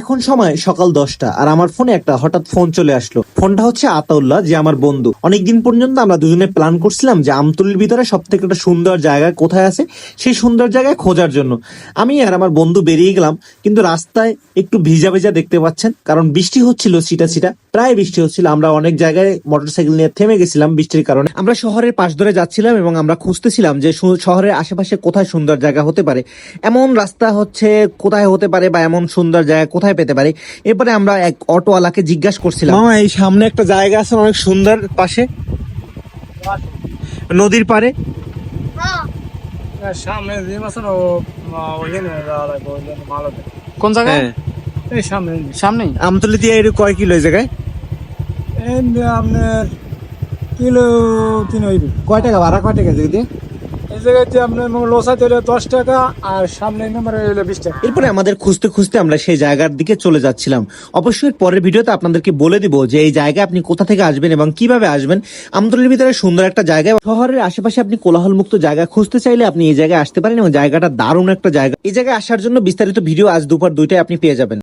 এখন সময় সকাল দশটা, আর আমার ফোনে একটা হঠাৎ ফোন চলে আসলো। ফোনটা হচ্ছে আতাউল্লাহ, যে আমার বন্ধু। অনেকদিন পর্যন্ত আমরা দুজনে প্ল্যান করছিলাম যে আমতলির ভিতরে সব থেকে একটা সুন্দর জায়গা কোথায় আছে, সেই সুন্দর জায়গায় খোঁজার জন্য। আমি আর আমার বন্ধু বেরিয়ে গেলাম, কিন্তু রাস্তায় একটু ভিজা ভিজা দেখতে পাচ্ছেন, কারণ বৃষ্টি হচ্ছিল সিটা সিটা প্রায় বৃষ্টি হচ্ছিল, আমরা অনেক জায়গায় মোটরসাইকেল নিয়ে থেমে গেছিলাম বৃষ্টির কারণে। আমরা শহরের পাশ ধরে যাচ্ছিলাম এবং আমরা খুঁজতেছিলাম যে শহরের আশেপাশে কোথায় সুন্দর জায়গা হতে পারে। এমন রাস্তা হচ্ছে কোথায় হতে পারে বা এমন সুন্দর জায়গা কোথায় পেতে পারি? এরপরে আমরা এক অটোওয়ালাকে জিজ্ঞাসা করছিলাম। মামা এই সামনে একটা জায়গা আছে অনেক সুন্দর পাশে। নদীর পারে সামনে যে মাছের। কোন জায়গায়? হ্যাঁ। এই সামনে। সামনেই? আমতলি দিয়ে এর কয় কিলো এই জায়গায়? এই আপনার কিলো তিন হইবে। কয় টাকা ভাড়া কয় টাকা দিদি এই জায়গাতে আপনার লোসাতে হলে দশ টাকা আর সামনে নাম্বার হলে বিশ এরপরে আমাদের খুঁজতে খুঁজতে আমরা সেই জায়গার দিকে চলে যাচ্ছিলাম। অবশ্যই পরের ভিডিওতে আপনাদেরকে বলে দিব যে এই জায়গায় আপনি কোথা থেকে আসবেন এবং কীভাবে আসবেন। আমতলির ভিতরে সুন্দর একটা জায়গা। শহরের আশেপাশে আপনি কোলাহল মুক্ত জায়গা খুঁজতে চাইলে আপনি এই জায়গায় আসতে পারেন এবং জায়গাটা দারুণ একটা জায়গা। এই জায়গায় আসার জন্য বিস্তারিত ভিডিও আজ দুপুর দুইটায় আপনি পেয়ে যাবেন।